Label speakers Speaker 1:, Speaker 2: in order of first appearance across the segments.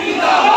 Speaker 1: ইসরায়েলের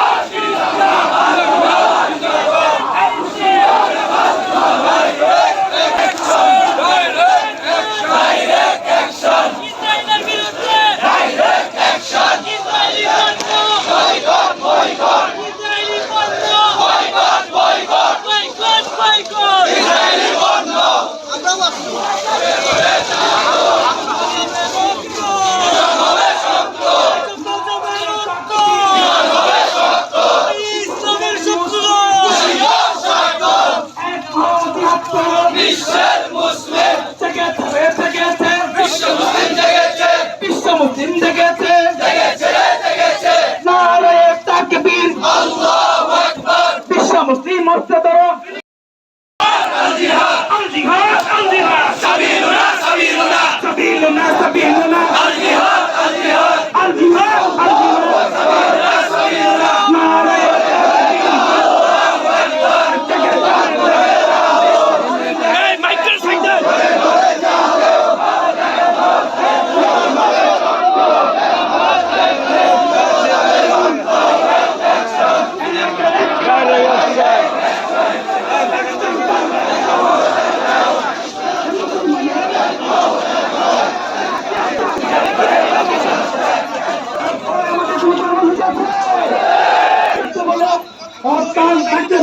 Speaker 1: অকাল তাকে